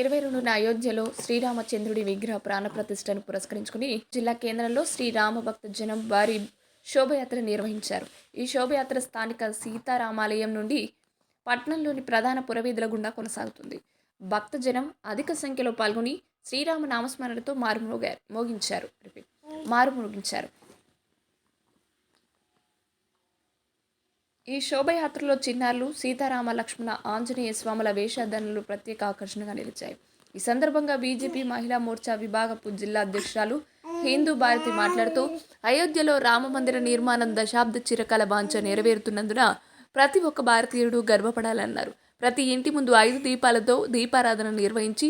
ఇరవై రెండున అయోధ్యలో శ్రీరామచంద్రుడి విగ్రహ ప్రాణప్రతిష్టను పురస్కరించుకుని జిల్లా కేంద్రంలో శ్రీరామ భక్త జనం భారీ శోభయాత్ర నిర్వహించారు. ఈ శోభయాత్ర స్థానిక సీతారామాలయం నుండి పట్టణంలోని ప్రధాన పురవీధుల గుండా కొనసాగుతుంది. భక్తజనం అధిక సంఖ్యలో పాల్గొని శ్రీరామ నామస్మరణతో మారుమోగారు మోగించారు. మారుమోగించారు. ఈ శోభయాత్రలో చిన్నారులు సీతారామ లక్ష్మణ ఆంజనేయ స్వాముల వేషధనులు ప్రత్యేక ఆకర్షణగా నిలిచాయి. ఈ సందర్భంగా బీజేపీ మహిళా మోర్చా విభాగపు జిల్లా అధ్యక్షురాలు హిందూ భారతి మాట్లాడుతూ అయోధ్యలో రామమందిర నిర్మాణం దశాబ్ద చిరకాల బాంచ నెరవేరుతున్నందున ప్రతి ఒక్క భారతీయుడు గర్వపడాలన్నారు. ప్రతి ఇంటి ముందు ఐదు దీపాలతో దీపారాధన నిర్వహించి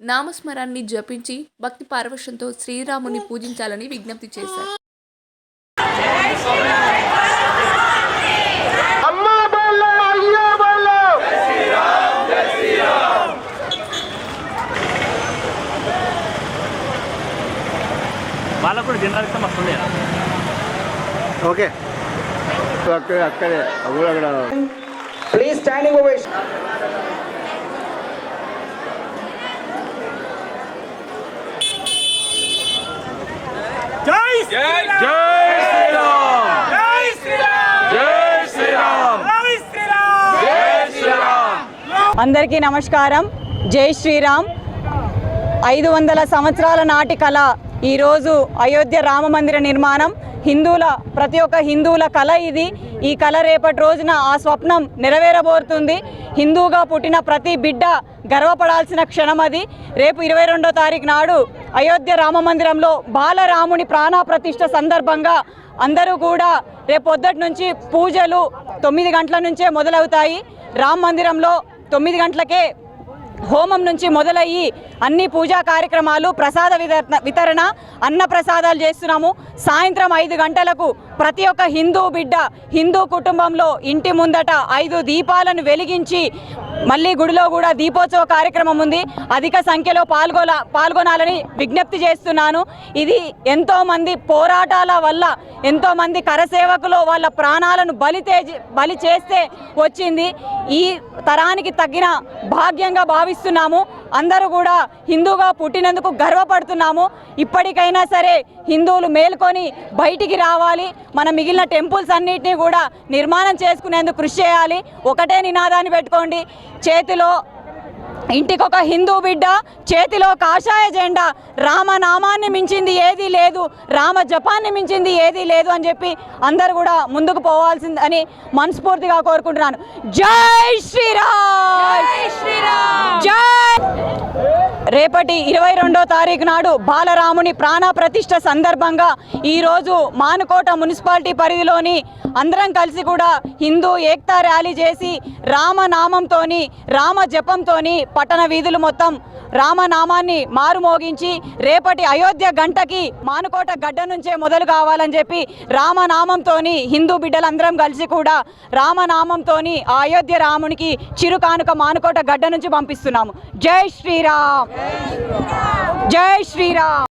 నామస్మరాన్ని జపించి భక్తి పార్వశంతో శ్రీరాముని పూజించాలని విజ్ఞప్తి చేశారు అమ్మా బోలో అయ్యా బోలో వాళ్ళకు కూడా జెండా ఇస్తాం వస్తుంది ఓకే. అక్కడే అక్కడే అక్కడ. Please standing ovation. అందరికీ నమస్కారం. జై శ్రీరామ్. ఐదు వందల సంవత్సరాల నాటి కళ. ఈరోజు అయోధ్య రామ మందిర నిర్మాణం హిందువుల ప్రతి ఒక్క హిందువుల కళ ఇది. ఈ కళ రేపటి రోజున ఆ స్వప్నం నెరవేరబోతుంది. హిందువుగా పుట్టిన ప్రతి బిడ్డ గర్వపడాల్సిన క్షణం అది. రేపు ఇరవై రెండో తారీఖు నాడు అయోధ్య రామ మందిరంలో బాలరాముని ప్రాణప్రతిష్ఠ సందర్భంగా అందరూ కూడా రేపు నుంచి పూజలు తొమ్మిది గంటల నుంచే మొదలవుతాయి. రామ మందిరంలో తొమ్మిది గంటలకే హోమం నుంచి మొదలయ్యి అన్ని పూజా కార్యక్రమాలు ప్రసాద వితరణ వితరణ అన్న ప్రసాదాలు చేస్తున్నాము. సాయంత్రం ఐదు గంటలకు ప్రతి ఒక్క హిందూ బిడ్డ హిందూ కుటుంబంలో ఇంటి ముందట ఐదు దీపాలను వెలిగించి మళ్ళీ గుడిలో కూడా దీపోత్సవ కార్యక్రమం ఉంది. అధిక సంఖ్యలో పాల్గొన పాల్గొనాలని విజ్ఞప్తి చేస్తున్నాను. ఇది ఎంతోమంది పోరాటాల వల్ల ఎంతోమంది కరసేవకులు వాళ్ళ ప్రాణాలను బలి బలి చేస్తే వచ్చింది. ఈ తరానికి తగిన భాగ్యంగా భావిస్తున్నాము. అందరూ కూడా హిందూగా పుట్టినందుకు గర్వపడుతున్నాము. ఇప్పటికైనా సరే హిందువులు మేల్కొని బయటికి రావాలి. మన మిగిలిన టెంపుల్స్ అన్నిటినీ కూడా నిర్మాణం చేసుకునేందుకు కృషి చేయాలి. ఒకటే నినాదాన్ని పెట్టుకోండి. చేతిలో ఇంటికి ఒక హిందూ బిడ్డ చేతిలో కాషాయ జెండా రామనామాన్ని మించింది ఏదీ లేదు రామ జపాన్ని మించింది ఏదీ లేదు అని చెప్పి అందరూ కూడా ముందుకు పోవాల్సింది అని మనస్ఫూర్తిగా కోరుకుంటున్నాను. జై శ్రీరామ్! జై శ్రీరామ్! జై రేపటి ఇరవై రెండో తారీఖు నాడు బాలరాముని ప్రాణ ప్రతిష్ట సందర్భంగా ఈరోజు మానుకోట మున్సిపాలిటీ పరిధిలోని అందరం కలిసి కూడా హిందూ ఏక్తా ర్యాలీ చేసి రామనామంతోని రామ జపంతోని పట్టణ వీధులు మొత్తం రామనామాన్ని మారుమోగించి రేపటి అయోధ్య గంటకి మానుకోట గడ్డ నుంచే మొదలు కావాలని చెప్పి రామనామంతోని హిందూ బిడ్డలందరం కలిసి కూడా రామనామంతోని అయోధ్య రామునికి చిరుకానుక మానుకోట గడ్డ నుంచి పంపిస్తున్నాము. జై శ్రీరామ్! జై శ్రీరామ్